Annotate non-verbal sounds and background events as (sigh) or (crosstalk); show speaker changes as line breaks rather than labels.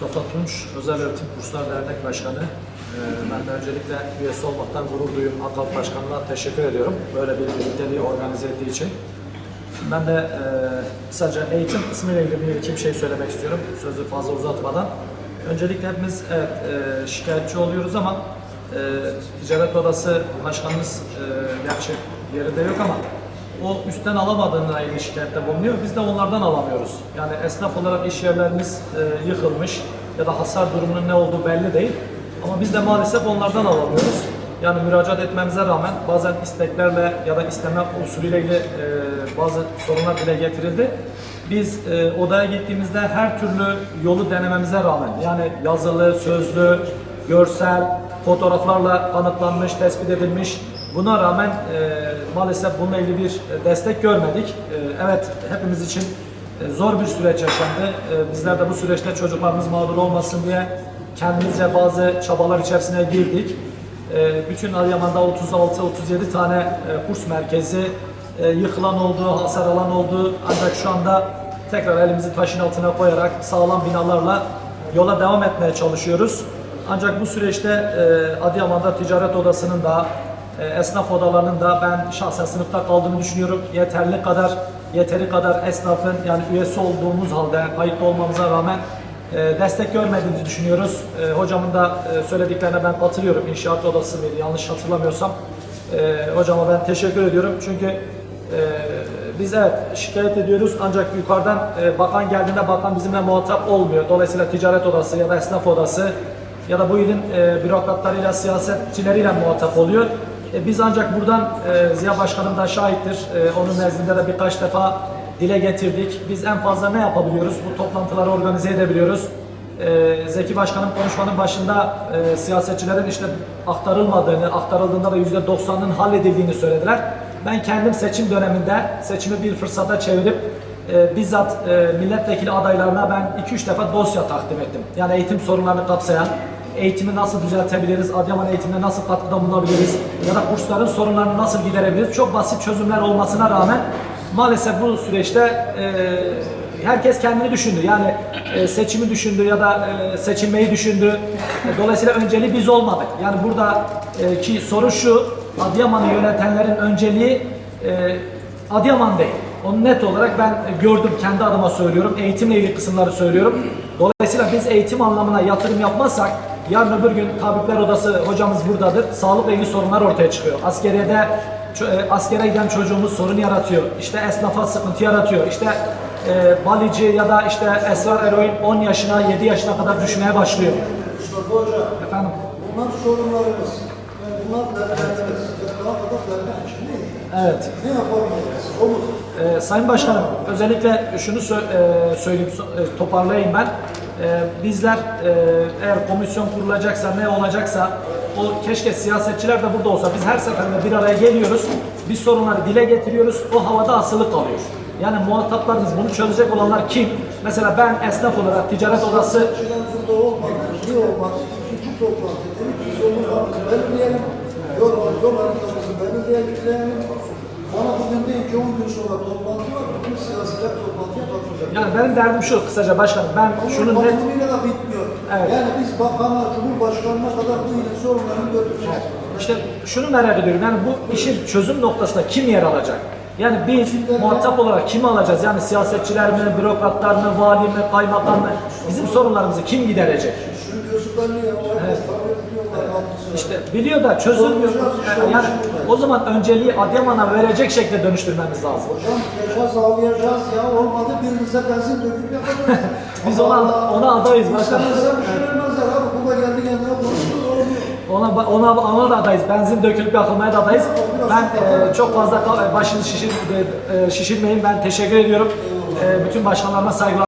Mustafa Tunç, Özel Öğretim Kurslar Dernek Başkanı. Ee, Ben de öncelikle üyesi olmaktan gurur duyuyorum. AKAP Başkanı'na teşekkür ediyorum. Böyle bir birlikteliği organize ettiği için. Ben de e, kısaca eğitim kısmıyla ilgili bir iki bir şey söylemek istiyorum. Sözü fazla uzatmadan. Öncelikle hepimiz evet, e, şikayetçi oluyoruz ama e, Ticaret Odası Başkanımız e, gerçi yerinde yok ama o üstten alamadığına ilgili şikayette bulunuyor. Biz de onlardan alamıyoruz. Yani esnaf olarak iş yerlerimiz e, yıkılmış ya da hasar durumunun ne olduğu belli değil. Ama biz de maalesef onlardan alamıyoruz. Yani müracaat etmemize rağmen bazen isteklerle ya da isteme usulüyle ilgili e, bazı sorunlar dile getirildi. Biz e, odaya gittiğimizde her türlü yolu denememize rağmen yani yazılı, sözlü, görsel, fotoğraflarla kanıtlanmış, tespit edilmiş Buna rağmen e, maalesef bununla ilgili bir e, destek görmedik. E, evet hepimiz için e, zor bir süreç yaşandı. Bizler de bu süreçte çocuklarımız mağdur olmasın diye kendimizce bazı çabalar içerisine girdik. Bütün Adıyaman'da 36-37 tane kurs merkezi yıkılan oldu, hasar alan oldu. Ancak şu anda tekrar elimizi taşın altına koyarak sağlam binalarla yola devam etmeye çalışıyoruz. Ancak bu süreçte Adıyaman'da ticaret odasının da esnaf odalarının da ben şahsen sınıfta kaldığını düşünüyorum. Yeterli kadar, yeteri kadar esnafın yani üyesi olduğumuz halde kayıtlı olmamıza rağmen e, destek görmediğimizi düşünüyoruz. E, hocamın da e, söylediklerine ben katılıyorum. İnşaat odası mıydı yanlış hatırlamıyorsam. E, hocama ben teşekkür ediyorum. Çünkü e, biz evet şikayet ediyoruz ancak yukarıdan e, bakan geldiğinde bakan bizimle muhatap olmuyor. Dolayısıyla ticaret odası ya da esnaf odası ya da bu ilin e, bürokratlarıyla, siyasetçileriyle muhatap oluyor. E, biz ancak buradan e, Ziya Başkanım da şahittir. E, onun nezdinde de birkaç defa dile getirdik. Biz en fazla ne yapabiliyoruz? Bu toplantıları organize edebiliyoruz. E, Zeki Başkanım konuşmanın başında e, siyasetçilerin işte aktarılmadığını, aktarıldığında da %90'ın halledildiğini söylediler. Ben kendim seçim döneminde seçimi bir fırsata çevirip e, bizzat e, milletvekili adaylarına ben 2-3 defa dosya takdim ettim. Yani eğitim sorunlarını kapsayan, eğitimi nasıl düzeltebiliriz, Adıyaman eğitimine nasıl katkıda bulunabiliriz ya da kursların sorunlarını nasıl giderebiliriz. Çok basit çözümler olmasına rağmen maalesef bu süreçte e, herkes kendini düşündü. Yani e, seçimi düşündü ya da e, seçilmeyi düşündü. Dolayısıyla önceliği biz olmadık. Yani burada e, ki soru şu, Adıyaman'ı yönetenlerin önceliği e, Adıyaman değil. Onu net olarak ben gördüm, kendi adıma söylüyorum. Eğitimle ilgili kısımları söylüyorum. Dolayısıyla biz eğitim anlamına yatırım yapmazsak yarın öbür gün Tabipler Odası hocamız buradadır. Sağlıkla ilgili sorunlar ortaya çıkıyor. Askeriyede e, askere giden çocuğumuz sorun yaratıyor. İşte esnafa sıkıntı yaratıyor. İşte e, balici ya da işte esrar eroin 10 yaşına 7 yaşına kadar düşmeye başlıyor.
Mustafa Hoca,
Efendim?
bunlar sorunlarımız. Yani bunlar dertlerimiz. Daha kadar dertler için değil?
Evet.
Ne yapamayacağız? O mu?
Ee, Sayın Başkanım, özellikle şunu sö- e, söyleyeyim, e, toparlayayım ben. Ee, bizler e, eğer komisyon kurulacaksa, ne olacaksa, o keşke siyasetçiler de burada olsa. Biz her seferinde bir araya geliyoruz, biz sorunları dile getiriyoruz, o havada asılı kalıyor. Yani muhataplarımız bunu çözecek olanlar kim? Mesela ben esnaf olarak ticaret odası
burada olmadı. Niye olmadı? İkinci toplantı dedik ki sorunlarımızı belirleyelim. Yol, yol haritamızı belirleyelim. Bana bugün değil ki 10 gün sonra toplantı var. Bugün siyasiler toplantıya katılacak.
yani benim derdim şu kısaca başkanım ben şunu net
bitmiyor.
Evet.
Yani biz bakana, Cumhurbaşkanı'na kadar bu ilin sorunlarını götüreceğiz.
İşte şunu merak ediyorum yani bu işin çözüm noktasında kim yer alacak? Yani biz muhatap olarak kimi alacağız? Yani siyasetçiler mi, bürokratlar mı, vali mi, kaymakam mı? Bizim sorunlarımızı kim giderecek?
Şunun gözü belli ya. O herkes kabul ediyorlar. haklısın.
İşte biliyor da çözülmüyor. Yani o zaman önceliği Adıyaman'a verecek şekilde dönüştürmemiz lazım.
Hocam yaşaz ağlayacağız ya olmadı birinize benzin döküp yapacağız. (laughs)
Biz ona ona adayız başkanım.
Şey vermezler abi. Kuba geldi kendine konuştu.
Ona ona ona da adayız. Benzin dökülüp yakılmaya da adayız. Ben e, çok fazla başını şişir, e, şişirmeyin. Ben teşekkür ediyorum. E, bütün başkanlarıma saygılar.